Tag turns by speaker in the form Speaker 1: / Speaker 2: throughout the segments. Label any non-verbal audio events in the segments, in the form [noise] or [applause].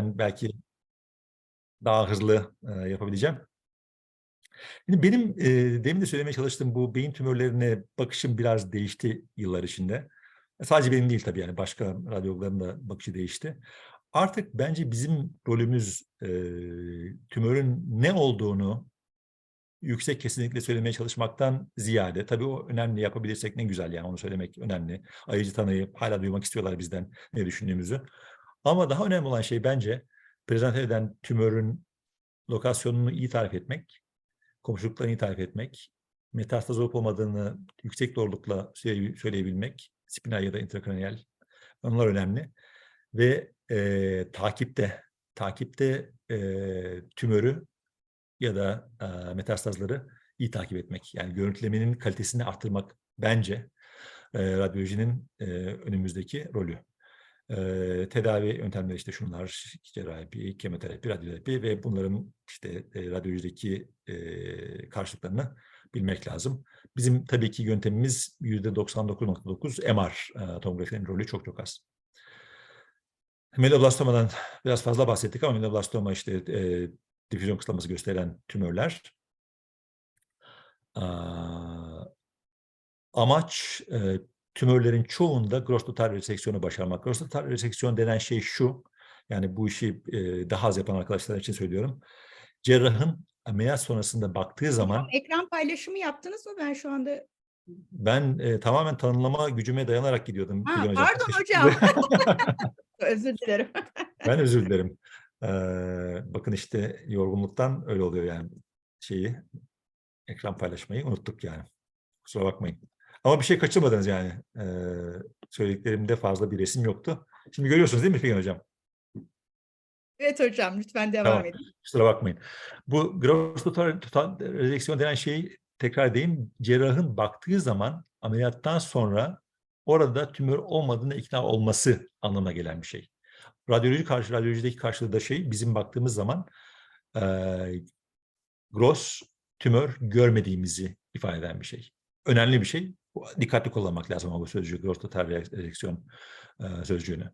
Speaker 1: belki daha hızlı e, yapabileceğim. Şimdi benim e, demin de söylemeye çalıştığım bu beyin tümörlerine bakışım biraz değişti yıllar içinde. Sadece benim değil tabii yani başka radyologların da bakışı değişti. Artık bence bizim rolümüz e, tümörün ne olduğunu yüksek kesinlikle söylemeye çalışmaktan ziyade tabii o önemli yapabilirsek ne güzel yani onu söylemek önemli. Ayıcı tanıyıp hala duymak istiyorlar bizden ne düşündüğümüzü. Ama daha önemli olan şey bence prezente eden tümörün lokasyonunu iyi tarif etmek, komşuluklarını iyi tarif etmek, metastaz olup olmadığını yüksek doğrulukla söyle- söyleyebilmek, spinal ya da intrakraniyal onlar önemli. Ve e, takipte, takipte e, tümörü ya da e, metastazları iyi takip etmek. Yani görüntülemenin kalitesini arttırmak bence e, radyolojinin e, önümüzdeki rolü. Tedavi yöntemleri işte şunlar, cerrahi, kemoterapi, radyoterapi ve bunların işte e, radyolojideki karşılıklarını bilmek lazım. Bizim tabii ki yöntemimiz %99.9 MR e, tomografinin rolü çok çok az. Meloblastomadan biraz fazla bahsettik ama meloblastoma işte e, difüzyon kısıtlaması gösteren tümörler. Aa, amaç e, tümörlerin çoğunda gross-total reseksiyonu başarmak. Gross-total reseksiyon denen şey şu, yani bu işi e, daha az yapan arkadaşlar için söylüyorum. Cerrahın ameliyat sonrasında baktığı zaman
Speaker 2: Hocam ekran paylaşımı yaptınız mı? Ben şu anda...
Speaker 1: ben e, tamamen tanımlama gücüme dayanarak gidiyordum.
Speaker 2: Ha,
Speaker 1: Figen
Speaker 2: pardon hocam. [laughs] Özür dilerim.
Speaker 1: Ben özür [laughs] dilerim. Ee, bakın işte yorgunluktan öyle oluyor yani şeyi ekran paylaşmayı unuttuk yani. Kusura bakmayın. Ama bir şey kaçırmadınız yani. Ee, söylediklerimde fazla bir resim yoktu. Şimdi görüyorsunuz değil mi Figen Hocam?
Speaker 2: Evet hocam lütfen devam
Speaker 1: Tamam.
Speaker 2: edin.
Speaker 1: Kusura bakmayın. Bu gross total, total rezeksiyon denen şey tekrar edeyim. Cerrahın baktığı zaman ameliyattan sonra orada tümör olmadığına ikna olması anlamına gelen bir şey. Radyoloji karşı radyolojideki karşılığı da şey bizim baktığımız zaman eee gross tümör görmediğimizi ifade eden bir şey. Önemli bir şey. Dikkatli kullanmak lazım ama bu sözcüğü, gross total rezeksiyon eee, sözcüğünü.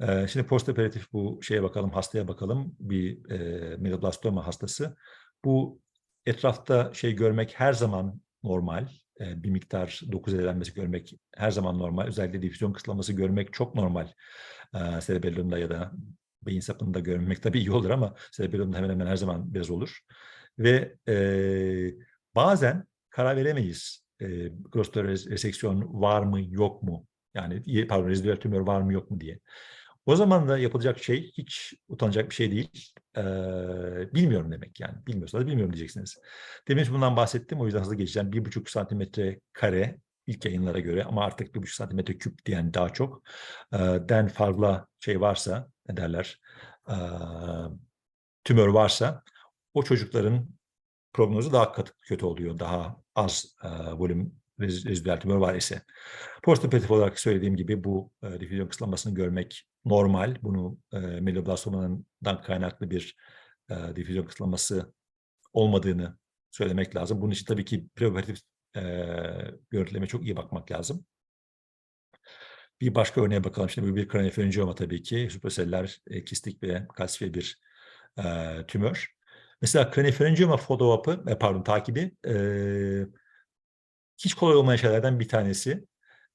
Speaker 1: Eee, şimdi postoperatif bu şeye bakalım, hastaya bakalım. Bir eee meloblastoma hastası. Bu etrafta şey görmek her zaman normal. Eee, bir miktar doku zedelenmesi görmek her zaman normal. Özellikle difüzyon kısıtlaması görmek çok normal. Eee cerebellumda ya da beyin sapında görmek tabii iyi olur ama cerebellumda hemen hemen her zaman biraz olur. Ve eee, bazen karar veremeyiz. Eee gross reseksiyon var mı yok mu? Yani pardon rezidüel tümör var mı yok mu diye. O zaman da yapılacak şey hiç utanacak bir şey değil. Eee, bilmiyorum demek yani. Bilmiyorsanız bilmiyorum diyeceksiniz. Demin bundan bahsettim o yüzden hızlı geçeceğim. Bir buçuk santimetre kare ilk yayınlara göre ama artık bir buçuk santimetre küp diyen daha çok eee, den fazla şey varsa ne derler eee, tümör varsa o çocukların prognozu daha kat- kötü oluyor. Daha az eee, volüm rez- rezidüel var ise. Postoperatif olarak söylediğim gibi bu e, difüzyon kısıtlamasını görmek normal. Bunu e, meloblastoma'dan kaynaklı bir e, difüzyon kısıtlaması olmadığını söylemek lazım. Bunun için tabii ki preoperatif e, görüntüleme çok iyi bakmak lazım. Bir başka örneğe bakalım. Şimdi bu bir kraniofaryngiyoma tabii ki. Supraseller, e, kistik ve kalsifiye bir e, tümör. Mesela kraniofaryngiyoma follow-up'ı, e, pardon takibi e, hiç kolay olmayan şeylerden bir tanesi.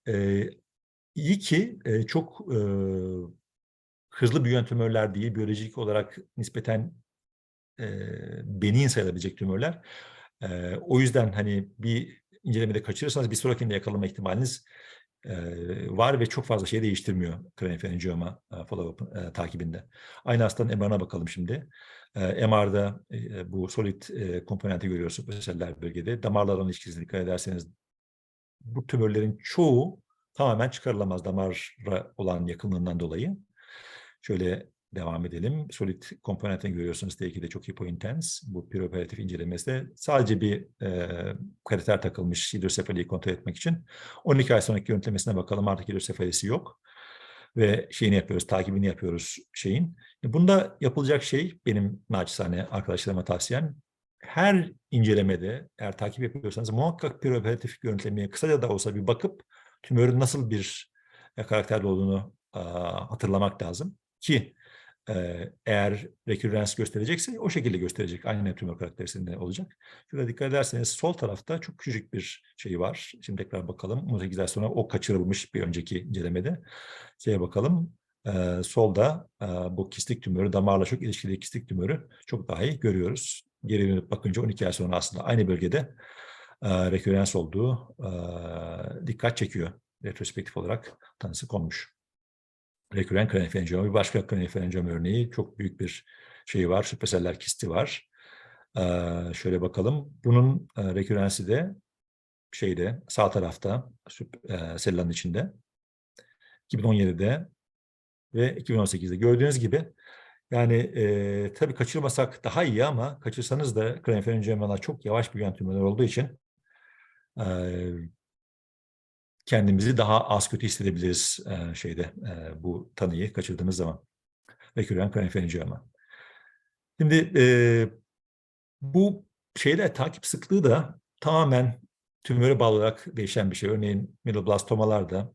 Speaker 1: Eee, iyi ki eee, çok eee, hızlı büyüyen tümörler değil, biyolojik olarak nispeten eee benign sayılabilecek tümörler. Eee, o yüzden hani bir incelemede kaçırırsanız bir sonrakinde yakalama ihtimaliniz var ve çok fazla şey değiştirmiyor kraniofaryngiyoma eee, follow-up takibinde. Aynı hastanın MR'ına bakalım şimdi. MR'da bu solid komponenti görüyoruz supraseller bölgede. Damarlarla ilişkisine dikkat ederseniz bu tümörlerin çoğu tamamen çıkarılamaz damara olan yakınlığından dolayı. Şöyle devam edelim. Solid komponentini görüyorsunuz. T2'de çok hipointens. Bu preoperatif incelemesinde sadece bir e, kateter takılmış hidrosefaliyi kontrol etmek için. 12 ay sonraki görüntülemesine bakalım. Artık hidrosefalisi yok. Ve şeyini yapıyoruz, takibini yapıyoruz şeyin. Bunda yapılacak şey benim naçizane arkadaşlarıma tavsiyem her incelemede eğer takip yapıyorsanız muhakkak preoperatif görüntülemeye kısaca da olsa bir bakıp tümörün nasıl bir e, karakterde olduğunu hatırlamak lazım ki eğer rekürrens gösterecekse o şekilde gösterecek. Aynı tümör karakterisinde olacak. Şurada dikkat ederseniz sol tarafta çok küçük bir şey var. Şimdi tekrar bakalım. 18 ay sonra o kaçırılmış bir önceki incelemede. Şeye bakalım. Ee, solda e, bu kistik tümörü, damarla çok ilişkili kistik tümörü çok daha iyi görüyoruz. Geri dönüp bakınca 12 ay sonra aslında aynı bölgede e, rekürrens olduğu e, dikkat çekiyor. Retrospektif olarak tanısı konmuş. Reküren kraniferenjiyom bir başka kraniferenjiyom örneği çok büyük bir şey var. Süpreseller kisti var. Ee, şöyle bakalım. Bunun e, rekürensi de şeyde sağ tarafta e, sellanın içinde. 2017'de ve 2018'de gördüğünüz gibi yani e, tabii kaçırmasak daha iyi ama kaçırsanız da kraniferenjiyomlar çok yavaş büyüyen tümörler olduğu için e, kendimizi daha az kötü hissedebiliriz e, şeyde e, bu tanıyı kaçırdığımız zaman. Rekürren kraniferenjiyoma. Şimdi e, bu şeyde takip sıklığı da tamamen tümöre bağlı olarak değişen bir şey. Örneğin middleblastomalarda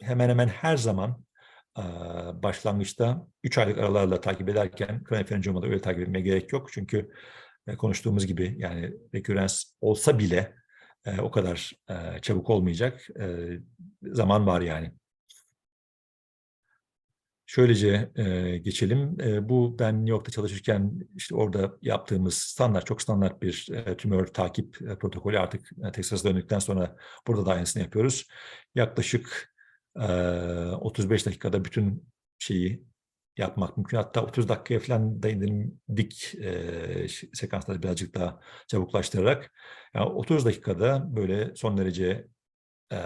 Speaker 1: hemen hemen her zaman başlangıçta 3 aylık aralarla takip ederken kraniferenjiyomada öyle takip etmeye gerek yok. Çünkü konuştuğumuz gibi yani rekürrens olsa bile e, o kadar e, çabuk olmayacak. E, zaman var yani. Şöylece e, geçelim. E, bu ben New York'ta çalışırken işte orada yaptığımız standart, çok standart bir e, tümör takip e, protokolü artık e, Texas'a döndükten sonra burada da aynısını yapıyoruz. Yaklaşık e, 35 dakikada bütün şeyi yapmak mümkün. Hatta 30 dakikaya falan da indirdik e, sekansları birazcık daha çabuklaştırarak. Yani 30 dakikada böyle son derece e,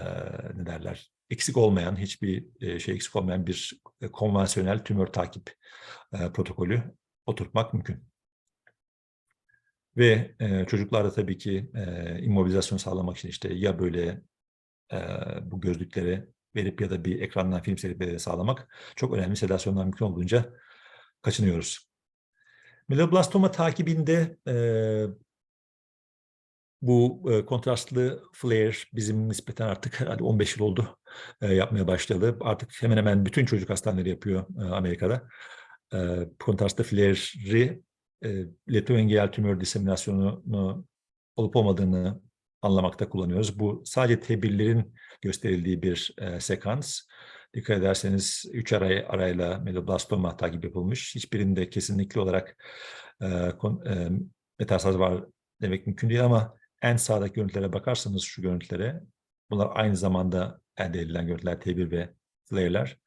Speaker 1: ne derler eksik olmayan, hiçbir e, şey eksik olmayan bir e, konvansiyonel tümör takip e, protokolü oturtmak mümkün. Ve e, çocuklarda tabii ki e, immobilizasyon sağlamak için işte ya böyle e, bu gözlükleri verip ya da bir ekrandan film seyretmeleri sağlamak çok önemli. Sedasyondan mümkün olduğunca kaçınıyoruz. Mieloblastoma takibinde e, bu e, kontrastlı flare bizim nispeten artık herhalde 15 yıl oldu e, yapmaya başladı. Artık hemen hemen bütün çocuk hastaneleri yapıyor e, Amerika'da. E, kontrastlı flare'i e, elektroengel tümör diseminasyonunu olup olmadığını anlamakta kullanıyoruz. Bu sadece tebirlerin gösterildiği bir e, sekans. Dikkat ederseniz 3 aray arayla meloblastoma takip yapılmış. Hiçbirinde kesinlikle olarak e, kon, e, metastaz var demek mümkün değil ama en sağdaki görüntülere bakarsanız şu görüntülere bunlar aynı zamanda elde edilen görüntüler T1 ve flare'ler.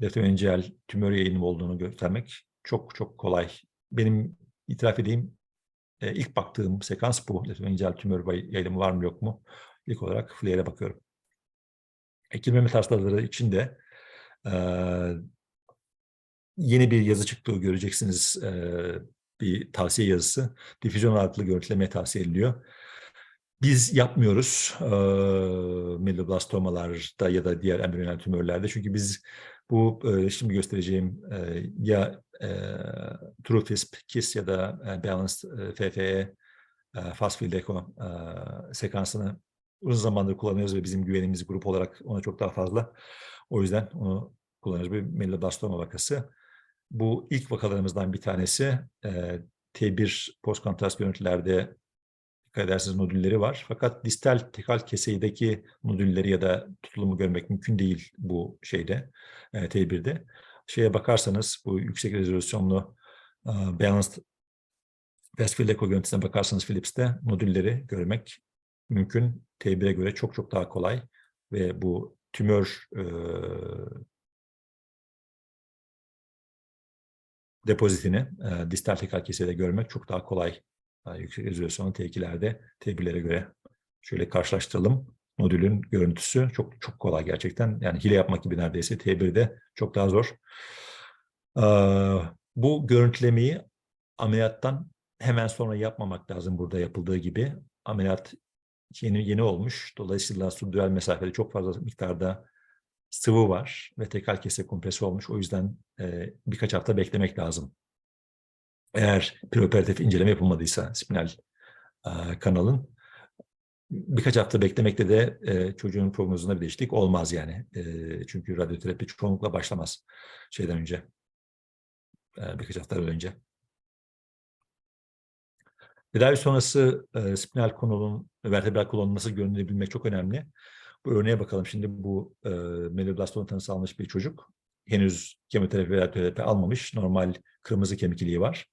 Speaker 1: Elektroengel tümör yayınım olduğunu göstermek çok çok kolay. Benim itiraf edeyim e, ilk baktığım sekans bu. Elektroengel tümör yayılımı var mı yok mu? İlk olarak flare'e bakıyorum. Ekilme metastaları için de e, yeni bir yazı çıktığı göreceksiniz. E, bir tavsiye yazısı. Difüzyon ağırlıklı görüntülemeye tavsiye ediliyor. Biz yapmıyoruz e, mieloblastomalarda ya da diğer embriyonel tümörlerde. Çünkü biz bu e, şimdi göstereceğim e, ya TrueFisp, KISS ya da e, Balanced e, FFE, e, Echo e, sekansını uzun zamandır kullanıyoruz ve bizim güvenimiz grup olarak ona çok daha fazla. O yüzden onu kullanıyoruz. Bir mieloblastoma vakası. Bu ilk vakalarımızdan bir tanesi e, T1 post kontrast görüntülerde dikkat ederseniz nodülleri var. Fakat distal tekal keseydeki nodülleri ya da tutulumu görmek mümkün değil bu şeyde e, T1'de. Şeye bakarsanız bu yüksek rezolüsyonlu e, balanced Westfield Echo görüntüsüne bakarsanız Philips'te nodülleri görmek mümkün. T1'e göre çok çok daha kolay ve bu tümör e, depozitini e, distal tekal kesede görmek çok daha kolay. E, yüksek rezolüsyonlu T2'lerde T1'lere göre şöyle karşılaştıralım. Modülün görüntüsü çok çok kolay gerçekten. Yani hile yapmak gibi neredeyse T1'de çok daha zor. Bu görüntülemeyi ameliyattan hemen sonra yapmamak lazım burada yapıldığı gibi. Ameliyat yeni yeni olmuş. Dolayısıyla subdural mesafede çok fazla miktarda sıvı var ve tekal kese kompresi olmuş. O yüzden birkaç hafta beklemek lazım. Eğer preoperatif inceleme yapılmadıysa spinal kanalın birkaç hafta beklemekte de e, çocuğun prognozunda bir değişiklik olmaz yani. E, çünkü radyoterapi çoğunlukla başlamaz şeyden önce. e, birkaç hafta önce. Tedavi sonrası e, spinal kolonun, vertebral kolonun nasıl göründüğünü bilmek çok önemli. Bu örneğe bakalım. Şimdi bu e, medulloblastoma tanısı almış bir çocuk. Henüz kemoterapi veya terapi almamış. Normal kırmızı kemik iliği var.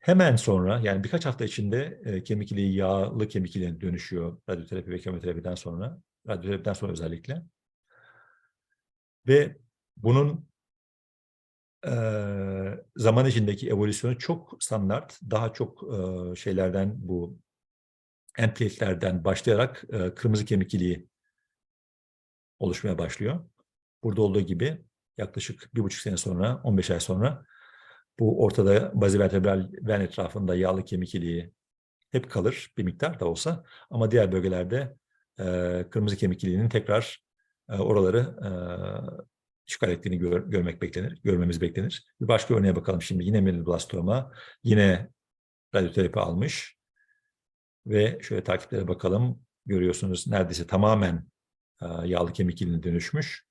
Speaker 1: Hemen sonra yani birkaç hafta içinde e, kemik iliği yağlı kemik iliğine dönüşüyor radyoterapi ve kemoterapiden sonra. Radyoterapiden sonra özellikle. Ve bunun eee, zaman içindeki evolüsyonu çok standart, daha çok eee, şeylerden bu endplate'lerden başlayarak eee, kırmızı kemik iliği oluşmaya başlıyor. Burada olduğu gibi yaklaşık bir buçuk sene sonra, 15 ay sonra bu ortada bazivertebral ven etrafında yağlı kemik iliği hep kalır bir miktar da olsa ama diğer bölgelerde eee, kırmızı kemik iliğinin tekrar eee, oraları eee, işgal ettiğini gör- görmek beklenir, görmemiz beklenir. Bir başka örneğe bakalım şimdi. Yine medulloblastoma, yine radyoterapi almış ve şöyle takiplere bakalım. Görüyorsunuz neredeyse tamamen e, yağlı kemik iliğine dönüşmüş.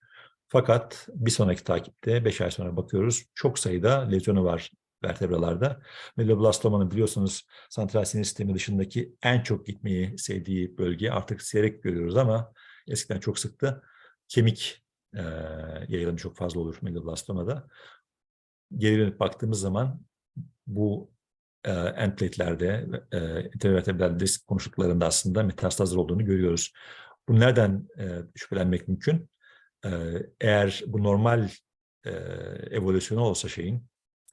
Speaker 1: Fakat bir sonraki takipte 5 ay sonra bakıyoruz çok sayıda lezyonu var vertebralarda. Medulloblastomanın biliyorsunuz santral sinir sistemi dışındaki en çok gitmeyi sevdiği bölge artık seyrek görüyoruz ama eskiden çok sıktı. Kemik e, yayılımı çok fazla olur medulloblastomada. Geri dönüp baktığımız zaman bu e, endplate'lerde, e, intervertebral disk konuştuklarında aslında metastazlar olduğunu görüyoruz. Bu nereden e, şüphelenmek mümkün? Eğer bu normal e, evolüsyonu olsa şeyin,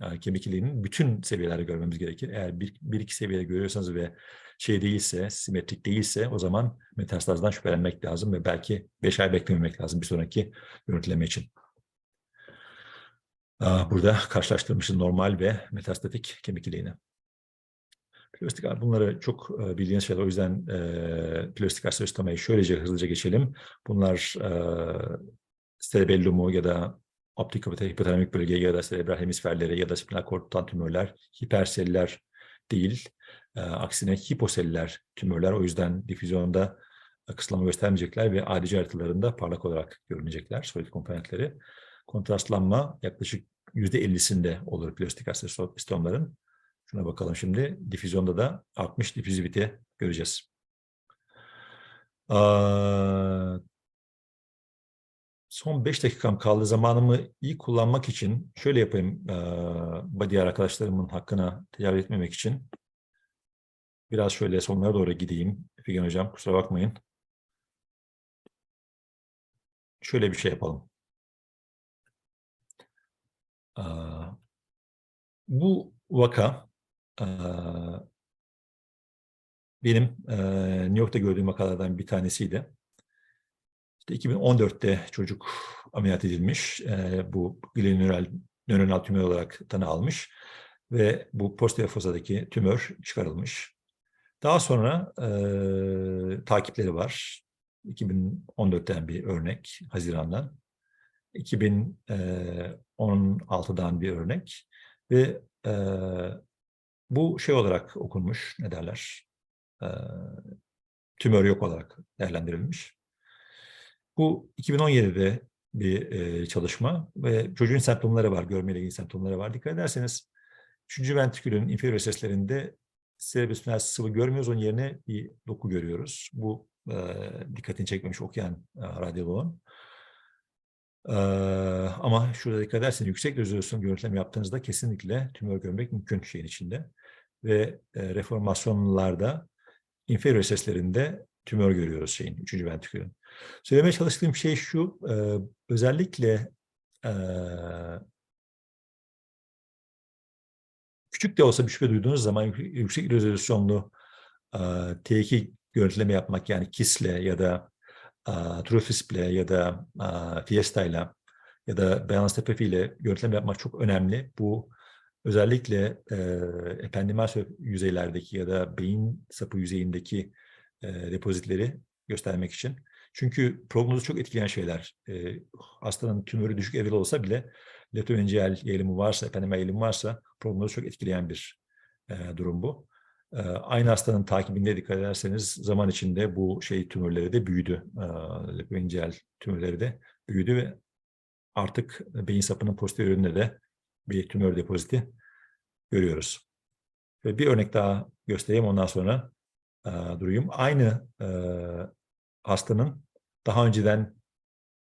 Speaker 1: e, kemik iliğinin bütün seviyelerde görmemiz gerekir. Eğer bir, bir iki seviyede görüyorsanız ve şey değilse, simetrik değilse o zaman metastazdan şüphelenmek lazım ve belki 5 ay beklememek lazım bir sonraki görüntüleme için. Burada karşılaştırmışız normal ve metastatik kemik iliğini. Plastik bunları çok e, bildiğiniz şeyler o yüzden e, plastik asterostomayı şöylece hızlıca geçelim. Bunlar e, cerebellumu ya da optik hipotalamik bölge ya da cerebral hemisferleri ya da spinal kortikan tümörler hiperseller değil. E, aksine hiposeller tümörler o yüzden difüzyonda kısıtlama göstermeyecekler ve adici haritalarında parlak olarak görünecekler solid komponentleri. Kontrastlanma yaklaşık %50'sinde olur plastik asterostomların. Şuna bakalım şimdi. Difüzyonda da artmış difüzivite göreceğiz. Son 5 dakikam kaldı. Zamanımı iyi kullanmak için şöyle yapayım. Aa, diğer arkadaşlarımın hakkına tecavüz etmemek için. Biraz şöyle sonlara doğru gideyim. Figen Hocam kusura bakmayın. Şöyle bir şey yapalım. Bu vaka benim New York'ta gördüğüm vakalardan bir tanesiydi. İşte 2014'te çocuk ameliyat edilmiş. Bu glenöral nöronal tümör olarak tanı almış ve bu posterior fosadaki tümör çıkarılmış. Daha sonra eee, takipleri var. 2014'ten bir örnek, Haziran'dan. 2016'dan bir örnek ve bu şey olarak okunmuş, ne derler, eee, tümör yok olarak değerlendirilmiş. Bu 2017'de bir eee, çalışma ve çocuğun semptomları var, görmeyle ilgili semptomları var. Dikkat ederseniz 3. ventrikülün inferior seslerinde cerebrospinal sıvı görmüyoruz, onun yerine bir doku görüyoruz. Bu eee, dikkatini çekmemiş okuyan eee, radyoloğun. Ama şurada dikkat ederseniz yüksek rezolüsyon görüntüleme yaptığınızda kesinlikle tümör görmek mümkün şeyin içinde. Ve e, reformasyonlarda inferior seslerinde tümör görüyoruz şeyin, 3. ventrikülün. Söylemeye çalıştığım şey şu, e, özellikle e, küçük de olsa bir şüphe duyduğunuz zaman yük- yüksek rezolüsyonlu e, T2 görüntüleme yapmak yani KISS'le ya da TrueFISP'le ya da e, Fiesta'yla ya da TPF ile görüntüleme yapmak çok önemli. Bu özellikle e, ependimal yüzeylerdeki ya da beyin sapı yüzeyindeki e, depozitleri göstermek için. Çünkü prognozu çok etkileyen şeyler. E, hastanın tümörü düşük evreli olsa bile letomeningeal yayılımı varsa, ependimal yayılımı varsa prognozu çok etkileyen bir e, durum bu. E, aynı hastanın takibinde dikkat ederseniz zaman içinde bu şey tümörleri de büyüdü. E, letomeningeal tümörleri de büyüdü ve artık beyin sapının posteriorinde de bir tümör depoziti görüyoruz. Ve bir örnek daha göstereyim ondan sonra e, durayım. Aynı e, hastanın daha önceden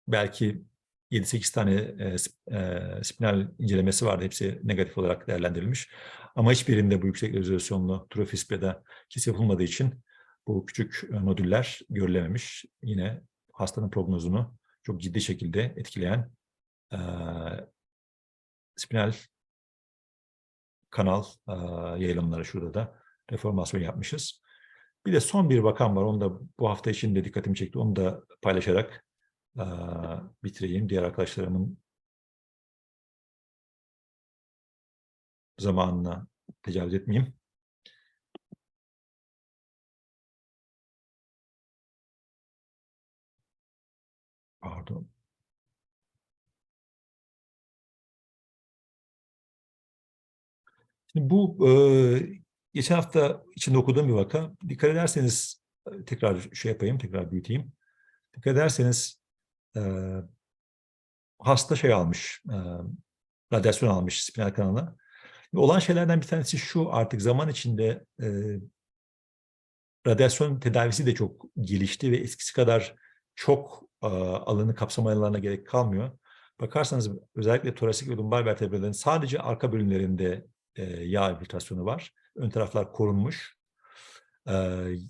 Speaker 1: belki 7-8 tane e, e, spinal incelemesi vardı. Hepsi negatif olarak değerlendirilmiş. Ama hiçbirinde bu yüksek rezolüsyonlu trofisp ya da kis yapılmadığı için bu küçük e, nodüller görülememiş. Yine hastanın prognozunu çok ciddi şekilde etkileyen e, spinal kanal e, yayılımları şurada da reformasyon yapmışız. Bir de son bir vakam var. Onu da bu hafta içinde dikkatimi çekti. Onu da paylaşarak e, bitireyim. Diğer arkadaşlarımın zamanına tecavüz etmeyeyim. Pardon. Şimdi bu e, geçen hafta içinde okuduğum bir vaka. Dikkat ederseniz tekrar şey yapayım, tekrar büyüteyim. Dikkat ederseniz e, hasta şey almış, e, radyasyon almış spinal kanalına. Olan şeylerden bir tanesi şu artık zaman içinde e, radyasyon tedavisi de çok gelişti ve eskisi kadar çok e, alanı kapsamalarına gerek kalmıyor. Bakarsanız özellikle torasik ve lumbar vertebrelerin sadece arka bölümlerinde e, yağ infiltrasyonu var. Ön taraflar korunmuş. E,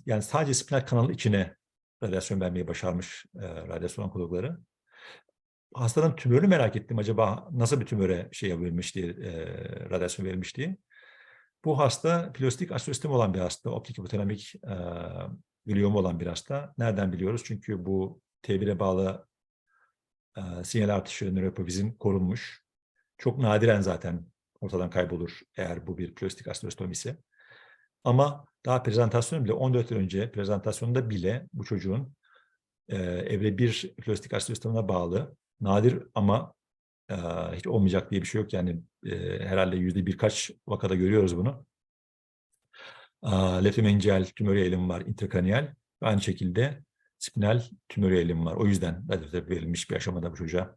Speaker 1: yani sadece spinal kanal içine radyasyon vermeyi başarmış e, radyasyon onkologları. Hastanın tümörünü merak ettim. Acaba nasıl bir tümöre şey verilmiş diye, e, radyasyon verilmiş diye. Bu hasta plastik astrostem olan bir hasta, optik hipotenamik e, glioma olan bir hasta. Nereden biliyoruz? Çünkü bu T1'e bağlı e, sinyal artışı nöropofizin korunmuş. Çok nadiren zaten ortadan kaybolur eğer bu bir plastik astrostom ise. Ama daha prezentasyon bile 14 yıl önce prezentasyonda bile bu çocuğun e, evre 1 plastik astrostomuna bağlı nadir ama e, hiç olmayacak diye bir şey yok. Yani e, herhalde yüzde birkaç vakada görüyoruz bunu. E, Leftomeningeal tümör yayılımı var, intrakranial. Ve aynı şekilde spinal tümör yayılımı var. O yüzden radyoterapi verilmiş bir aşamada bu çocuğa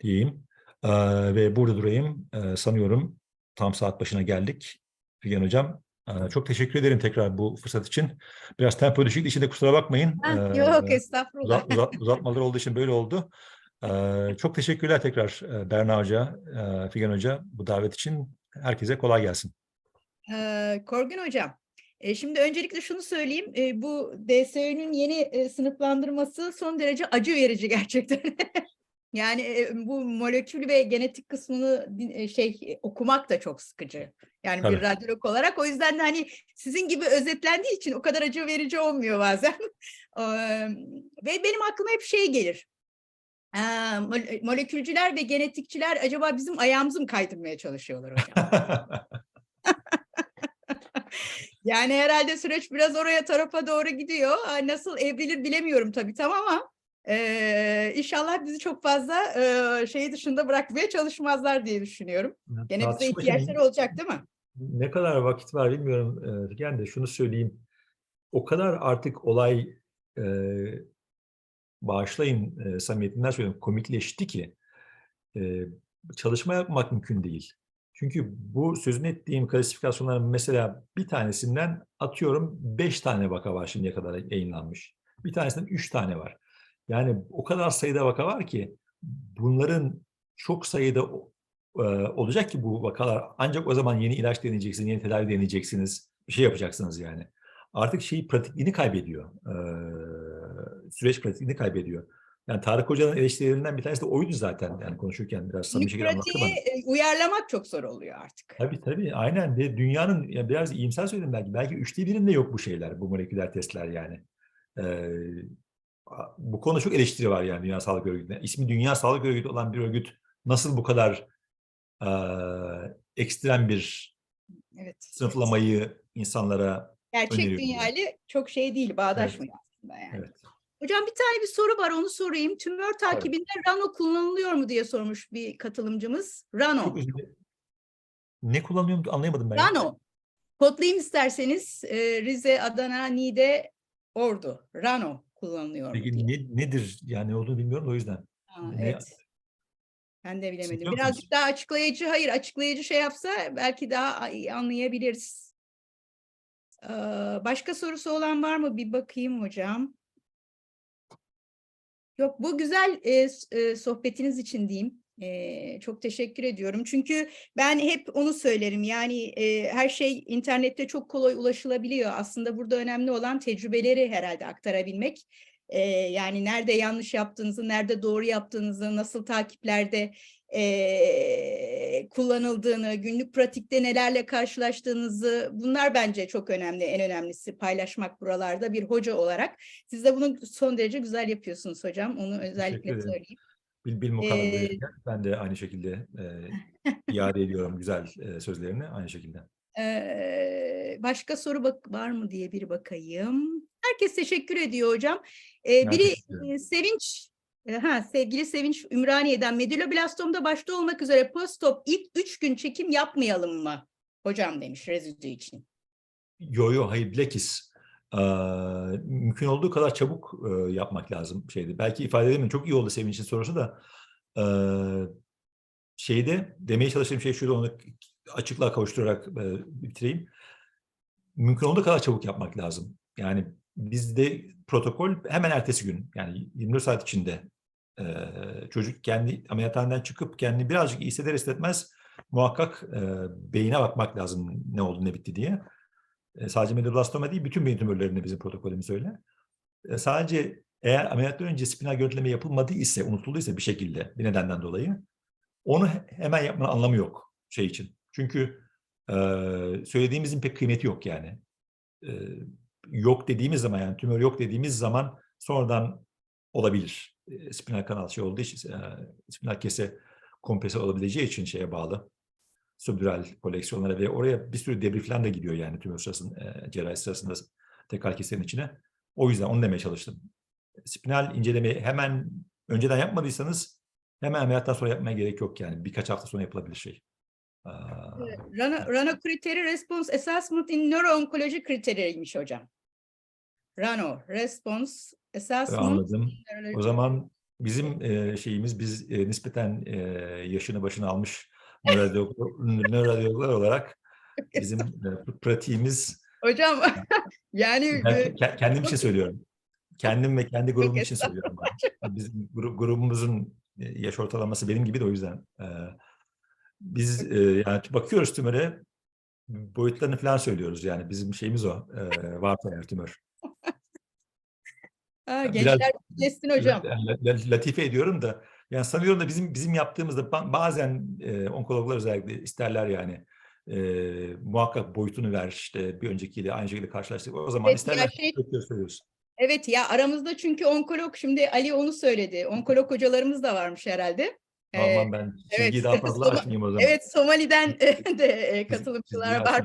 Speaker 1: diyeyim. E, ve burada durayım. E, sanıyorum tam saat başına geldik. Figen Hocam çok teşekkür ederim tekrar bu fırsat için. Biraz tempo düşük içinde kusura bakmayın.
Speaker 2: Ha, yok estağfurullah.
Speaker 1: uzat, uzat, uzatmalar olduğu için böyle oldu. Ee, çok teşekkürler tekrar Berna Hoca, Figen Hoca bu davet için. Herkese kolay gelsin.
Speaker 2: Korgün Hocam, e, şimdi öncelikle şunu söyleyeyim. e, bu DSÖ'nün yeni e, sınıflandırması son derece acı verici [laughs] gerçekten. Yani bu molekül ve genetik kısmını şey okumak da çok sıkıcı. Yani
Speaker 1: Tabii.
Speaker 2: bir radyolog olarak o yüzden de hani sizin gibi özetlendiği için o kadar acı verici olmuyor bazen. [laughs] Ve benim aklıma hep şey gelir. Eee, mole- Molekülcüler ve genetikçiler acaba bizim ayağımızı mı kaydırmaya çalışıyorlar hocam? [laughs] Yani herhalde süreç biraz oraya tarafa doğru gidiyor. Nasıl evrilir bilemiyorum tabii tam ama eee, inşallah bizi çok fazla eee, şey dışında bırakmaya çalışmazlar diye düşünüyorum. Gene bize ihtiyaçları olacak değil mi?
Speaker 1: Ne kadar vakit var bilmiyorum e, Figen de şunu söyleyeyim. O kadar artık olay e, bağışlayın e, samimiyetinden söylüyorum komikleşti ki e, çalışma yapmak mümkün değil. Çünkü bu sözünü ettiğim klasifikasyonların mesela bir tanesinden atıyorum beş tane vaka var şimdiye kadar yayınlanmış. Bir tanesinden üç tane var. Yani o kadar sayıda vaka var ki bunların çok sayıda e, olacak ki bu vakalar ancak o zaman yeni ilaç deneyeceksiniz, yeni tedavi deneyeceksiniz, bir şey yapacaksınız yani. Artık şey pratikliğini kaybediyor. E, süreç pratikliğini kaybediyor. Yani Tarık Hoca'nın eleştirilerinden bir tanesi de oydu zaten. Yani konuşurken biraz samimi şekilde anlattı bana.
Speaker 2: pratiği e, uyarlamak çok zor oluyor artık.
Speaker 1: Tabii tabii aynen ve dünyanın yani biraz iyimser söyledim belki belki üçte birinde yok bu şeyler bu moleküler testler yani. Ee, bu konuda çok eleştiri var yani Dünya Sağlık Örgütü'ne. İsmi Dünya Sağlık Örgütü olan bir örgüt nasıl bu kadar eee, ekstrem bir
Speaker 2: Evet.
Speaker 1: sınıflamayı insanlara
Speaker 2: Gerçek dünyayla çok şey değil, bağdaşmıyor aslında yani.
Speaker 1: evet.
Speaker 2: Hocam bir tane bir soru var onu sorayım. Tümör takibinde Rano kullanılıyor mu diye sormuş bir katılımcımız. Rano.
Speaker 1: Ne kullanıyorum anlayamadım ben.
Speaker 2: Rano. Kodlayayım isterseniz e, Rize, Adana, Niğde, Ordu. Rano kullanılıyor mu
Speaker 1: Peki
Speaker 2: diye.
Speaker 1: ne, nedir yani olduğunu bilmiyorum o yüzden.
Speaker 2: Ha,
Speaker 1: ne-
Speaker 2: evet. Ben de bilemedim. Birazcık daha açıklayıcı, hayır açıklayıcı şey yapsa belki daha anlayabiliriz. Başka sorusu olan var mı? Bir bakayım hocam. Yok bu güzel e, sohbetiniz için diyeyim. E, çok teşekkür ediyorum. Çünkü ben hep onu söylerim. Yani e, her şey internette çok kolay ulaşılabiliyor. Aslında burada önemli olan tecrübeleri herhalde aktarabilmek. E, yani nerede yanlış yaptığınızı, nerede doğru yaptığınızı, nasıl takiplerde e, kullanıldığını, günlük pratikte nelerle karşılaştığınızı bunlar bence çok önemli. En önemlisi paylaşmak buralarda bir hoca olarak. Siz de bunu son derece güzel yapıyorsunuz hocam. Onu özellikle söyleyeyim.
Speaker 1: Bil, bil
Speaker 2: Ee,
Speaker 1: ben de aynı şekilde e, iade ediyorum güzel e, sözlerini aynı şekilde.
Speaker 2: Ee, başka soru bak var mı diye bir bakayım. Herkes teşekkür ediyor hocam. Ee, biri e, Sevinç, ha, sevgili Sevinç Ümraniye'den meduloblastomda başta olmak üzere postop ilk üç gün çekim yapmayalım mı? Hocam demiş rezidü için.
Speaker 1: Yo yo hayır bilakis eee, mümkün olduğu kadar çabuk eee, yapmak lazım şeydi. Belki ifade edemiyorum. Çok iyi oldu Sevinç'in sorusu da. Eee, şeyde demeye çalıştığım şey şuydu onu açıklığa kavuşturarak eee, bitireyim. Mümkün olduğu kadar çabuk yapmak lazım. Yani bizde protokol hemen ertesi gün yani 24 saat içinde eee, çocuk kendi ameliyathaneden çıkıp kendini birazcık iyi hisseder hissetmez muhakkak eee, beyine bakmak lazım ne oldu ne bitti diye. E, sadece medulloblastoma değil, bütün beyin tümörlerinde bizim protokolümüz öyle. E, sadece eğer ameliyattan önce spinal görüntüleme yapılmadı ise, unutulduysa bir şekilde bir nedenden dolayı onu he- hemen yapmanın anlamı yok şey için. Çünkü e, söylediğimizin pek kıymeti yok yani. E, yok dediğimiz zaman yani tümör yok dediğimiz zaman sonradan olabilir. E, spinal kanal şey olduğu için, e, spinal kese kompresi olabileceği için şeye bağlı subdural koleksiyonlara ve oraya bir sürü debri falan da gidiyor yani tümör sırasında, e, cerrahi sırasında tekrar kesenin içine. O yüzden onu demeye çalıştım. Spinal incelemeyi hemen önceden yapmadıysanız hemen ameliyattan sonra yapmaya gerek yok yani. Birkaç hafta sonra yapılabilir şey. Aa,
Speaker 2: Rana, Rana kriteri response assessment in neuro-onkoloji kriteriymiş hocam. Rano response assessment.
Speaker 1: anladım. O zaman bizim e, şeyimiz biz e, nispeten e, yaşını başını almış nöroradyologlar [laughs] olarak bizim e, pratiğimiz
Speaker 2: Hocam [laughs] yani
Speaker 1: Ben ke- kendim için söylüyorum. Kendim ve kendi grubum için söylüyorum. ben. Bizim gru- grubumuzun e, yaş ortalaması benim gibi de o yüzden. e, Biz e, yani bakıyoruz tümöre boyutlarını falan söylüyoruz yani bizim şeyimiz o. e, Varsa eğer tümör.
Speaker 2: ha,
Speaker 1: Biraz-
Speaker 2: gençler bilsin hocam.
Speaker 1: La- la- Latife ediyorum da yani sanıyorum da bizim bizim yaptığımızda ba- bazen e, onkologlar özellikle isterler yani e, muhakkak boyutunu ver işte bir öncekiyle aynı şekilde karşılaştık. O zaman
Speaker 2: Evet, ya
Speaker 1: isterler.
Speaker 2: şey-
Speaker 1: Söylüyoruz, söylüyoruz.
Speaker 2: Evet ya aramızda çünkü onkolog şimdi Ali onu söyledi. Onkolog hocalarımız da varmış herhalde. Ee,
Speaker 1: Aman ben
Speaker 2: evet.
Speaker 1: çizgiyi daha [laughs] fazla
Speaker 2: Soma-
Speaker 1: açmayayım o zaman.
Speaker 2: Evet Somali'den [laughs] de e, katılımcılar var.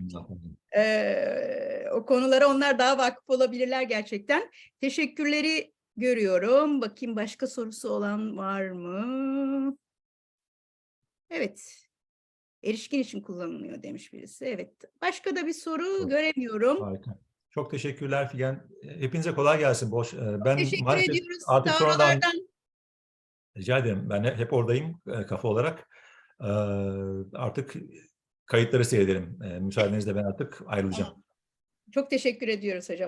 Speaker 2: Ee, o konulara onlar daha vakıf olabilirler gerçekten. Teşekkürleri görüyorum. Bakayım başka sorusu olan var mı? Evet. Erişkin için kullanılıyor demiş birisi. Evet. Başka da bir soru
Speaker 1: Çok
Speaker 2: göremiyorum.
Speaker 1: Harika. Çok teşekkürler Figen. Hepinize kolay gelsin. Boş. e, Ben
Speaker 2: Teşekkür ediyoruz.
Speaker 1: artık sonradan rica ederim. Ben hep oradayım e, kafa olarak. E, Artık kayıtları seyredelim. E, Müsaadenizle ben artık ayrılacağım.
Speaker 2: çok teşekkür ediyoruz hocam.